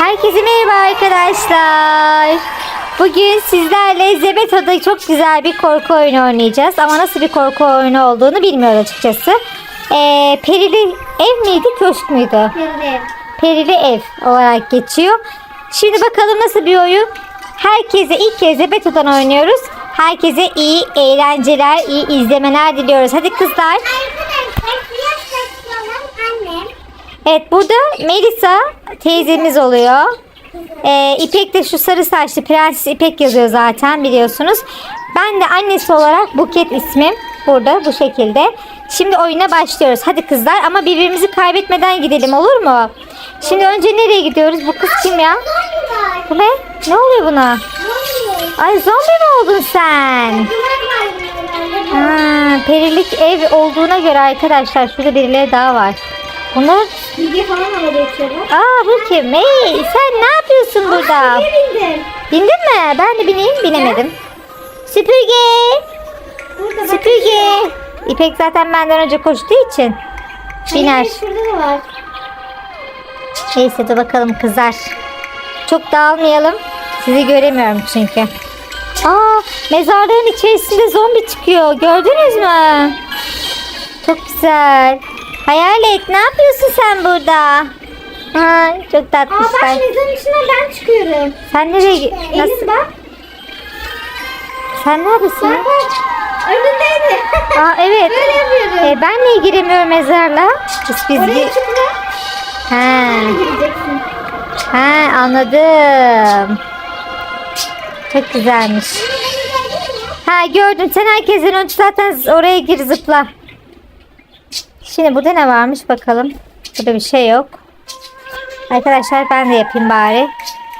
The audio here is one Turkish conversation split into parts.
Herkese merhaba arkadaşlar. Bugün sizlerle Zebeto'da çok güzel bir korku oyunu oynayacağız. Ama nasıl bir korku oyunu olduğunu bilmiyorum açıkçası. Ee, perili ev miydi, köşk müydü? Perili. Perili ev olarak geçiyor. Şimdi bakalım nasıl bir oyun. Herkese ilk kez Zebeto'dan oynuyoruz. Herkese iyi eğlenceler, iyi izlemeler diliyoruz. Hadi kızlar. Arkadaşlar. Evet burada Melisa teyzemiz oluyor. Ee, İpek de şu sarı saçlı Prenses İpek yazıyor zaten biliyorsunuz. Ben de annesi olarak Buket ismim. Burada bu şekilde. Şimdi oyuna başlıyoruz. Hadi kızlar ama birbirimizi kaybetmeden gidelim olur mu? Şimdi önce nereye gidiyoruz? Bu kız kim ya? Bu ne? Ne oluyor buna? Ay zombi mi oldun sen? Ha, perilik ev olduğuna göre arkadaşlar şurada birileri daha var. Bunlar Bilgi falan havada uçuyorlar. Aa bu kim? Hey, sen ne yapıyorsun burada? Niye bindin? Bindin mi? Ben de bineyim. Binemedim. Süpürge. Burada. Süpürge. İpek zaten benden önce koştuğu için biner. Hayır, Şurada da var. Neyse de bakalım kızlar. Çok dağılmayalım. Sizi göremiyorum çünkü. Aa, mezarlığın içerisinde zombi çıkıyor. Gördünüz mü? Çok güzel. Hayalet ne yapıyorsun sen burada? Ha, çok Aa bak tatlışlar. mezarın içinden ben çıkıyorum. Sen nereye gi- Nasıl? Elis bak. Sen neredesin? Bak bak. Önündeydi. Aa evet. Böyle yapıyorum. E, ben niye giremiyorum mezarla? Biz biz Oraya gi- çıkma. Ha, Gireceksin. ha anladım. Çok güzelmiş. Ha gördüm. Sen herkesten önce zaten oraya gir zıpla. Şimdi burada ne varmış bakalım. Burada bir şey yok. Arkadaşlar ben de yapayım bari.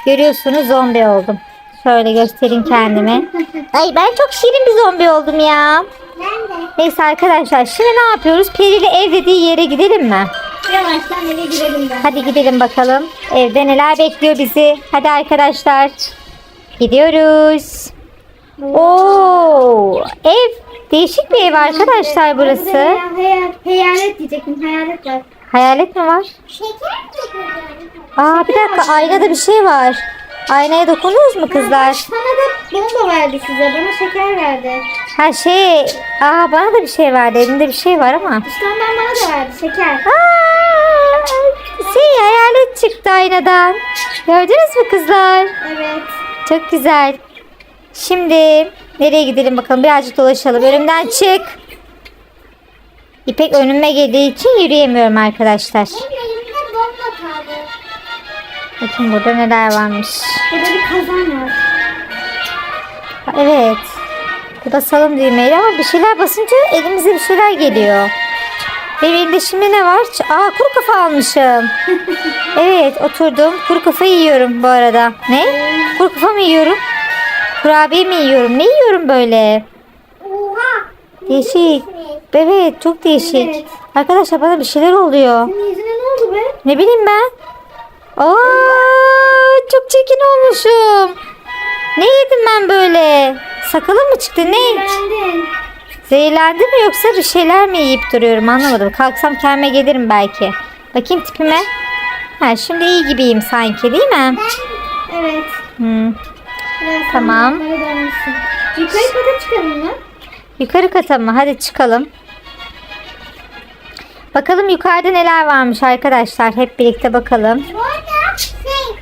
Görüyorsunuz zombi oldum. Şöyle göstereyim kendimi. Ay ben çok şirin bir zombi oldum ya. Ben de. Neyse arkadaşlar şimdi ne yapıyoruz? Perili ev dediği yere gidelim mi? Yavaştan eve girelim ben. Hadi gidelim bakalım. Evde neler bekliyor bizi? Hadi arkadaşlar. Gidiyoruz. Oo, ev değişik bir ev arkadaşlar burası. Hayal, hayal, hayalet diyecektim. Hayalet var. Hayalet mi var? Aa bir dakika aynada bir şey var. Aynaya dokundunuz mu kızlar? Sana da bomba verdi size. Bana şeker verdi. Ha şey, aa bana da bir şey verdi. Elinde bir şey var ama. İşte ondan bana da verdi şeker. Aa, şey hayalet çıktı aynadan. Gördünüz mü kızlar? Evet. Çok güzel. Şimdi nereye gidelim bakalım birazcık dolaşalım. Önümden çık. İpek önüme geldiği için yürüyemiyorum arkadaşlar. Bakın burada neler varmış. Burada bir kazan var. Evet. Basalım düğmeyle ama bir şeyler basınca elimize bir şeyler geliyor. Benim elimde şimdi ne var? Aa kuru kafa almışım. Evet oturdum. Kuru kafa yiyorum bu arada. Ne? Kuru kafa mı yiyorum? Kurabiye mi yiyorum? Ne yiyorum böyle? Oha. Değişik. Evet çok değişik. Evet. Arkadaşlar bana bir şeyler oluyor. Senin yüzüne ne oldu be? Ne bileyim ben. Aa, çok çirkin olmuşum. Ne yedim ben böyle? Sakalım mı çıktı ne? Beğendin. Zehirlendim mi yoksa bir şeyler mi yiyip duruyorum anlamadım. Kalksam kendime gelirim belki. Bakayım tipime. Ha şimdi iyi gibiyim sanki değil mi? Evet. Hmm. Biraz Tamam. dönmüşsün. Yukarı kata çıkalım mı? Yukarı kata mı? Hadi çıkalım. Bakalım yukarıda neler varmış arkadaşlar. Hep birlikte bakalım. Bu arada şey,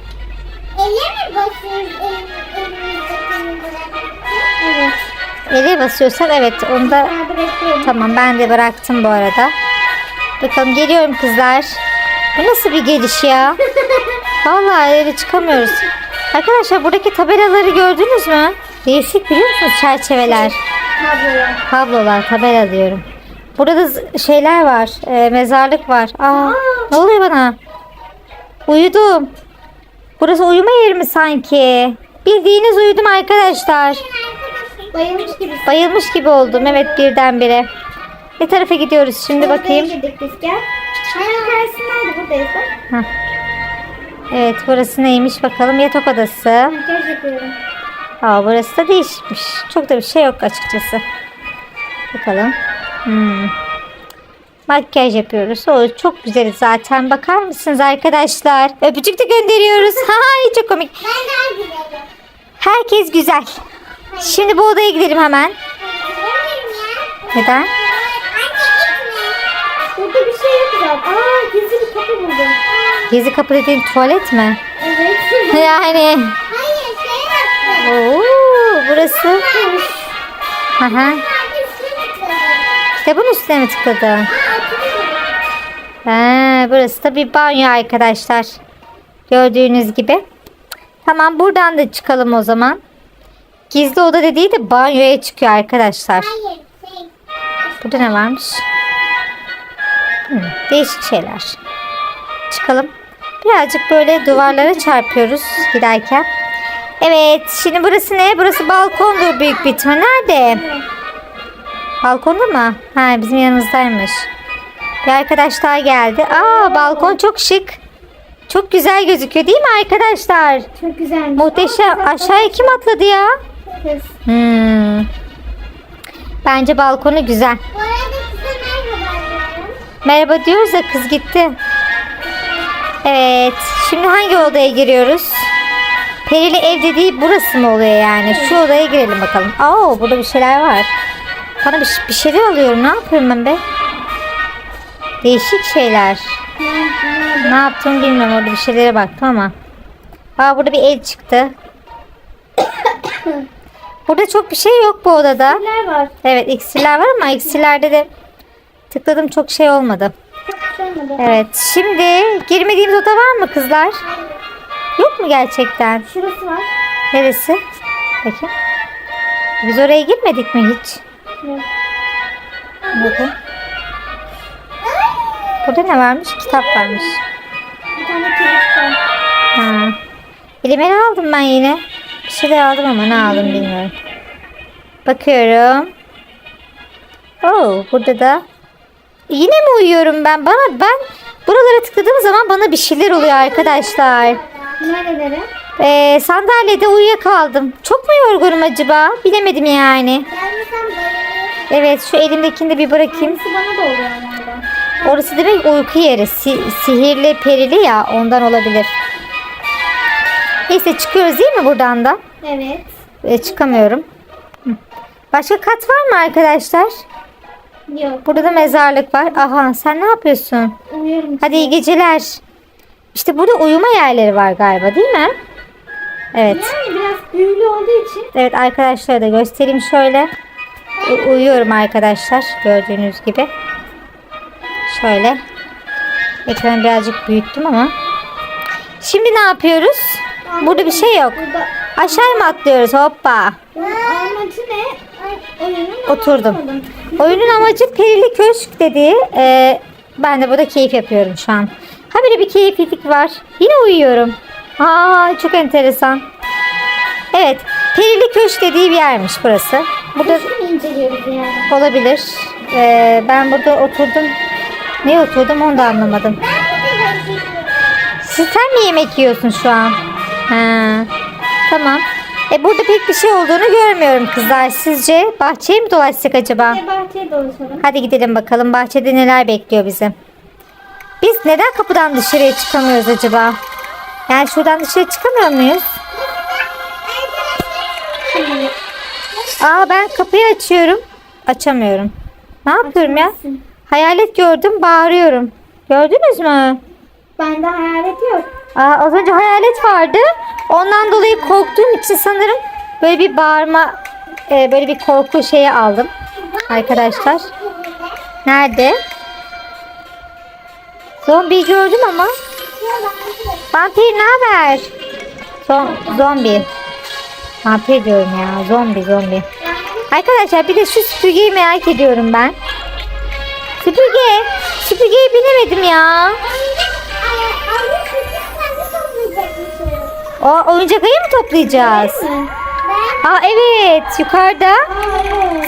ele mi basıyoruz Evet. Ele basıyorsak evet onu da bırakıyorum. tamam ben de bıraktım bu arada. Bakalım geliyorum kızlar. Bu nasıl bir geliş ya? Vallahi öyle çıkamıyoruz. Arkadaşlar buradaki tabelaları gördünüz mü? Değişik biliyor musunuz çerçeveler? Kablolar. Kablolar, tabela diyorum. Burada şeyler var. e, mezarlık var. Aa, ne oluyor bana? Uyudum. Burası uyuma yeri mi sanki? Bildiğiniz uyudum arkadaşlar. Bayılmış gibi. Bayılmış gibi oldum. Evet birdenbire. Ne tarafa gidiyoruz şimdi Odaya bakayım. biz gel. Hemen karşısındaydı buradayız bak. Hah. Evet burası neymiş bakalım. Yatak odası. Aa burası da değişikmiş. Çok da bir şey yok açıkçası. Bakalım. Hmm. Makyaj yapıyoruz. O çok güzel zaten. Bakar mısınız arkadaşlar? Öpücük de gönderiyoruz. Hay çok komik. Herkes güzel. Şimdi bu odaya gidelim hemen. Neden? Gezi kapı dediğin tuvalet mi? Evet. Yani. Hayır şey yaptım. Oo, burası. Aha. Kitabın üstüne mi tıkladı? Ha, burası da bir banyo arkadaşlar. Gördüğünüz gibi. Tamam buradan da çıkalım o zaman. Gizli oda dediği de banyoya çıkıyor arkadaşlar. Hayır şey. Burada ne varmış? Hmm, değişik şeyler. Çıkalım. Birazcık böyle duvarlara çarpıyoruz giderken. Evet şimdi burası ne? Burası balkondur büyük bir ihtimal. Nerede? Balkonda mı? Ha bizim yanımızdaymış. Bir arkadaş daha geldi. Aa balkon çok şık. Çok güzel gözüküyor değil mi arkadaşlar? Çok güzel. Muhteşem. Aşağıya kim atladı ya? Hmm. Bence balkonu güzel. Merhaba diyoruz da kız gitti. Evet. Şimdi hangi odaya giriyoruz? Perili ev dediği burası mı oluyor yani? Şu odaya girelim bakalım. Aa burada bir şeyler var. Bana bir, bir şeyler alıyorum. Ne yapıyorum ben be? Değişik şeyler. Ne yaptım bilmiyorum. Orada bir şeylere baktım ama. Aa burada bir el çıktı. Burada çok bir şey yok bu odada. Neler var? Evet iksirler var ama iksirlerde de tıkladım çok şey olmadı. Şey. Evet şimdi girmediğimiz oda var mı kızlar? Yok mu gerçekten? Şurası var. Neresi? Peki. Biz oraya girmedik mi hiç? Yok. Bakın. Burada ne varmış? Kitap varmış. Bir tane kilit var. Ha. Ne aldım ben yine? Bir şeyler aldım ama ne aldım bilmiyorum. Bakıyorum. Oo, burada da yine mi uyuyorum ben? Bana ben buralara tıkladığım zaman bana bir şeyler oluyor arkadaşlar. Nerelere? Ee, sandalyede uyuyakaldım. Çok mu yorgunum acaba? Bilemedim yani. Evet şu elimdekini de bir bırakayım. Kimisi bana da oluyor. Orası demek uyku yeri. Si- sihirli perili ya ondan olabilir. Neyse çıkıyoruz değil mi buradan da? Evet. E, çıkamıyorum. Başka kat var mı arkadaşlar? Yok. Burada da mezarlık var. Aha sen ne yapıyorsun? Uyuyorum. Hadi iyi geceler. İşte burada uyuma yerleri var galiba değil mi? Evet. Yani biraz büyülü olduğu için. Evet arkadaşlara da göstereyim şöyle. U- uyuyorum arkadaşlar gördüğünüz gibi. Şöyle. Ekranı birazcık büyüttüm ama. Şimdi ne yapıyoruz? Burada bir şey yok. Aşağıya mı atlıyoruz? Hoppa. amacı ne? Oturdum. Oyunun amacı perili köşk dediği. e, ben de burada keyif yapıyorum şu an. Ha böyle bir keyiflilik var. Yine uyuyorum. Aa çok enteresan. Evet. Perili köşk dediği bir yermiş burası. Burada yani. olabilir. E, ben burada oturdum. Ne oturdum onu da anlamadım. Siz sen mi yemek yiyorsun şu an? Ha. Tamam. E burada pek bir şey olduğunu görmüyorum kızlar. Sizce bahçeye mi dolaşsak acaba? Bir de bahçeye dolaşalım. Hadi gidelim bakalım bahçede neler bekliyor bizi. Biz neden kapıdan dışarıya çıkamıyoruz acaba? Yani şuradan dışarı çıkamıyor muyuz? Aa ben kapıyı açıyorum. Açamıyorum. Ne yapıyorum ya? Açamazsın. Hayalet gördüm bağırıyorum. Gördünüz mü? Bende hayalet yok. Aa, az önce hayalet vardı. Ondan dolayı korktuğum için sanırım böyle bir bağırma, e, böyle bir korku şeyi aldım. Arkadaşlar. Nerede? Zombi gördüm ama. Vampir ne haber? Zom zombi. Vampir diyorum ya. Zombi zombi. Arkadaşlar bir de şu süpürgeyi merak ediyorum ben. Süpürge. Süpürgeye binemedim ya. O oyuncak ayı mı toplayacağız? Aa evet yukarıda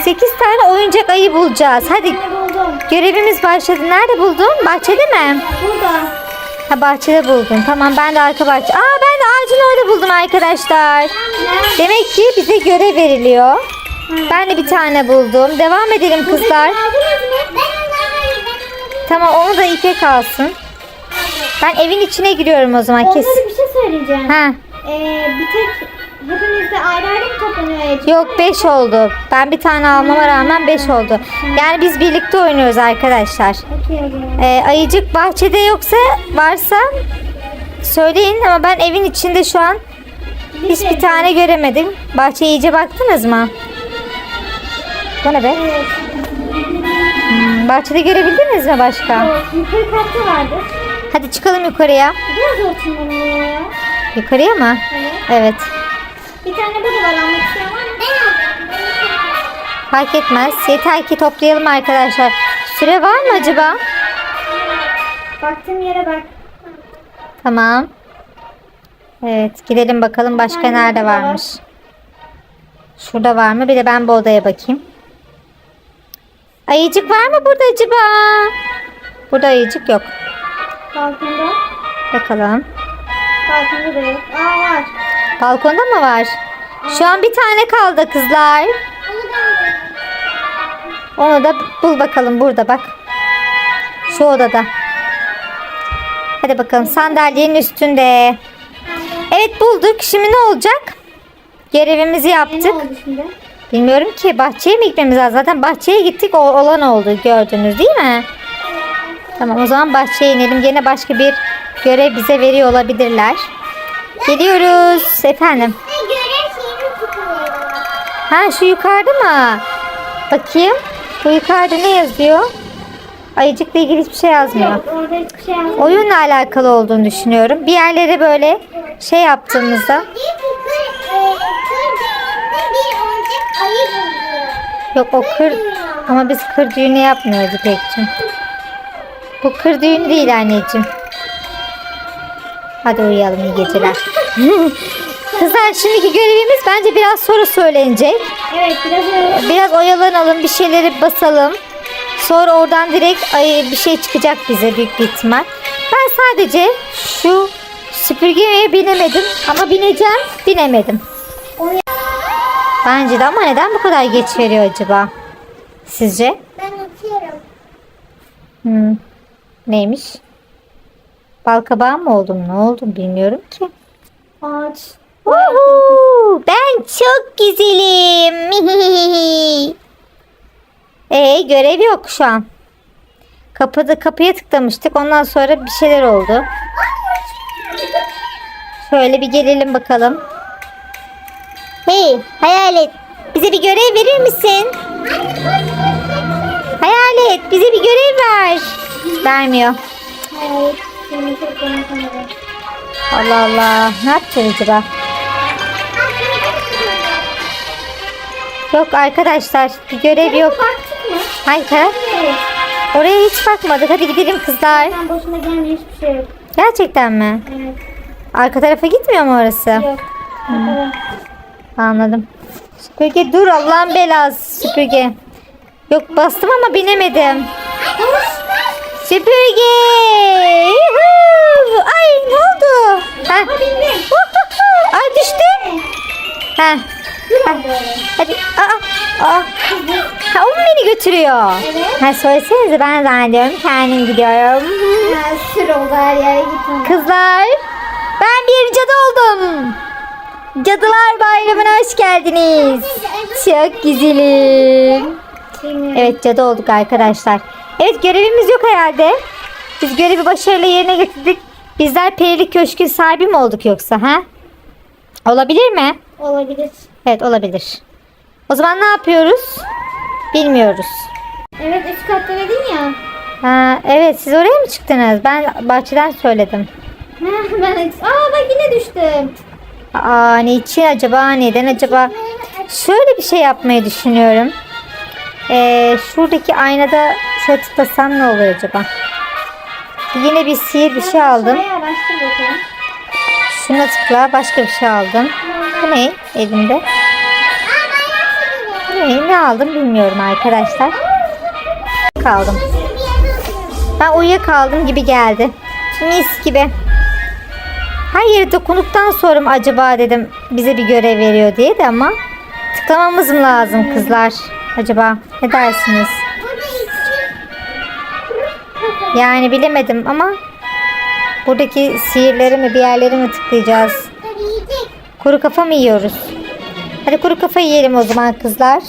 8 tane oyuncak ayı bulacağız. Hadi görevimiz başladı. Nerede buldun? Bahçede mi? Burada. Ha bahçede buldun. Tamam ben de arka bahçe. Aa ben de ağacın orada buldum arkadaşlar. Demek ki bize görev veriliyor. Ben de bir tane buldum. Devam edelim kızlar. Tamam onu da İpek alsın. Ben evin içine giriyorum o zaman kes. Onlara bir şey söyleyeceğim. Ha. Ee, bir tek hepimiz de ayrı ayrı mı toplanıyor? Yok 5 oldu. Ben bir tane almama rağmen 5 oldu. Yani biz birlikte oynuyoruz arkadaşlar. Okey o zaman. Ee, ayıcık bahçede yoksa varsa söyleyin ama ben evin içinde şu an hiçbir tane göremedim. Bahçeye iyice baktınız mı? Bu ne be? Evet. Hmm, bahçede görebildiniz mi başka? Evet. Yukarı katta vardı. Hadi çıkalım yukarıya. Biraz olsun bana ya. Yukarıya mı? Evet. Evet. Bir tane burada var almak isteyen var mı? Ben aldım. Fark etmez. Yeter ki toplayalım arkadaşlar. Süre var mı acaba? Baktığım yere bak. Tamam. Evet gidelim bakalım başka nerede varmış. Şurada var mı? Bir de ben bu odaya bakayım. Ayıcık var mı burada acaba? Burada ayıcık yok. Balkonda. Bakalım. Balkonda da yok. Aa var. Balkonda mı var? Şu an bir tane kaldı kızlar. Onu da bul bakalım burada bak. Şu odada. Hadi bakalım sandalyenin üstünde. Evet bulduk. Şimdi ne olacak? Görevimizi ne yaptık. Bilmiyorum ki bahçeye mi gitmemiz lazım? Zaten bahçeye gittik o olan oldu gördünüz değil mi? Tamam o zaman bahçeye inelim. Yine başka bir görev bize veriyor olabilirler. Geliyoruz efendim. Ha şu yukarıda mı? Bakayım. Bu yukarıda ne yazıyor? Ayıcıkla ilgili hiçbir şey yazmıyor. Şey. Oyunla alakalı olduğunu düşünüyorum. Bir yerlere böyle şey yaptığımızda e, yok o kır ama biz kır düğünü yapmıyoruz İpek'cim. Bu kır düğünü değil anneciğim. Hadi uyuyalım iyi geceler. Kızlar şimdiki görevimiz bence biraz sonra söylenecek. Evet biraz öyle. Biraz oyalanalım, bir şeyleri basalım. Sonra oradan direkt ay, bir şey çıkacak bize büyük bir ihtimal. Ben sadece şu süpürgeye binemedim ama bineceğim, binemedim. Bence de ama neden bu kadar geç veriyor acaba? Sizce? Ben uçuyorum. Hmm. Neymiş? Balkabağı mı oldum? Ne oldum bilmiyorum ki. Ağaç. Ben çok güzelim. ee, görev yok şu an. Kapıda kapıya tıklamıştık. Ondan sonra bir şeyler oldu. Şöyle bir gelelim bakalım. Hey, hayalet. Bize bir görev verir misin? Hayalet, bize bir görev ver. Vermiyor. Hayır. Allah Allah. Ne yapacağız acaba? Yok arkadaşlar. Bir görev yok. Hangi taraf? Oraya hiç bakmadık. Hadi gidelim kızlar. Boşuna hiçbir şey yok. Gerçekten mi? Evet. Arka tarafa gitmiyor mu orası? Yok. Evet. Anladım. Süpürge dur Allah'ın belası süpürge. Yok bastım ama binemedim. Süpürge. Ay ne oldu? Ha. Ay düştü. Ha. Ha. Hadi. Aa, aa. Ha, o mu beni götürüyor? Evet. Ha söylesenize ben zannediyorum kendim gidiyorum. Ha, sür oldu her yere gittim. Kızlar ben bir cadı oldum. Cadılar Bayramı'na hoş geldiniz. Çok güzelim. Evet cadı olduk arkadaşlar. Evet görevimiz yok herhalde. Biz görevi başarıyla yerine getirdik. Bizler Perilik Köşk'ün sahibi mi olduk yoksa ha? Olabilir mi? Olabilir. Evet olabilir. O zaman ne yapıyoruz? Bilmiyoruz. Evet üst katta dedin ya. Ha, evet siz oraya mı çıktınız? Ben bahçeden söyledim. Ben Aa bak yine düştüm. Aa niçin acaba? Neden acaba? Şöyle bir şey yapmayı düşünüyorum. Ee, şuradaki aynada şöyle tıklasam ne olur acaba? Yine bir sihir bir şey aldım. Şuna tıkla başka bir şey aldım. Bu ne elimde? Bu ne? Ne aldım bilmiyorum arkadaşlar. Kaldım. Ben uyuyakaldım gibi geldi. Mis gibi. Her yere dokunduktan sonra mı acaba dedim bize bir görev veriyor diye de ama tıklamamız mı lazım kızlar? Acaba ne dersiniz? Yani bilemedim ama buradaki sihirleri mi bir yerleri mi tıklayacağız? Kuru kafa mı yiyoruz? Hadi kuru kafa yiyelim o zaman kızlar.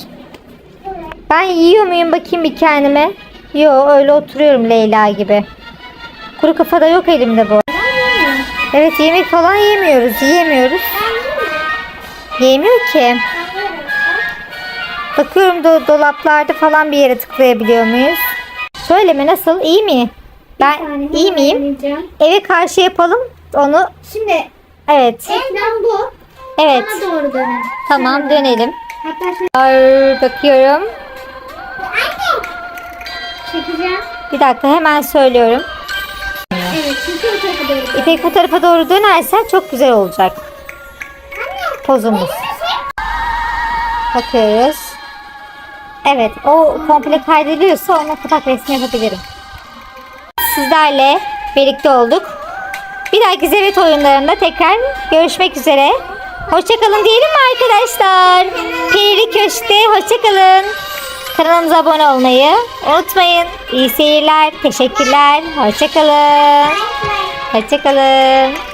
Ben yiyor muyum bakayım bir kendime. Yo öyle oturuyorum Leyla gibi. Kuru kafa da yok elimde bu. Evet yemek falan yemiyoruz. Yiyemiyoruz. Yemiyor ki. Bakıyorum do- dolaplarda falan bir yere tıklayabiliyor muyuz? Şöyle mi nasıl? İyi mi? Ben iyi miyim? Eve karşı yapalım. Onu Şimdi evet. ekran bu. Evet. Bana doğru dönün. Tamam dönelim. Hatta şöyle Ar, bakıyorum. çekeceğim. Bir dakika hemen söylüyorum. Evet çünkü o tarafa doğru dön. İpek bu tarafa doğru dönersen çok güzel olacak. Pozumuz. Bakıyoruz. Evet o komple kaydediliyorsa ona kapak resmi yapabilirim. Sizlerle birlikte olduk. Bir dahaki Zevet oyunlarında tekrar görüşmek üzere. Hoşçakalın diyelim mi arkadaşlar? Perili Köşk'te hoşçakalın. Kanalımıza abone olmayı unutmayın. İyi seyirler. Teşekkürler. Hoşçakalın. Hoşçakalın.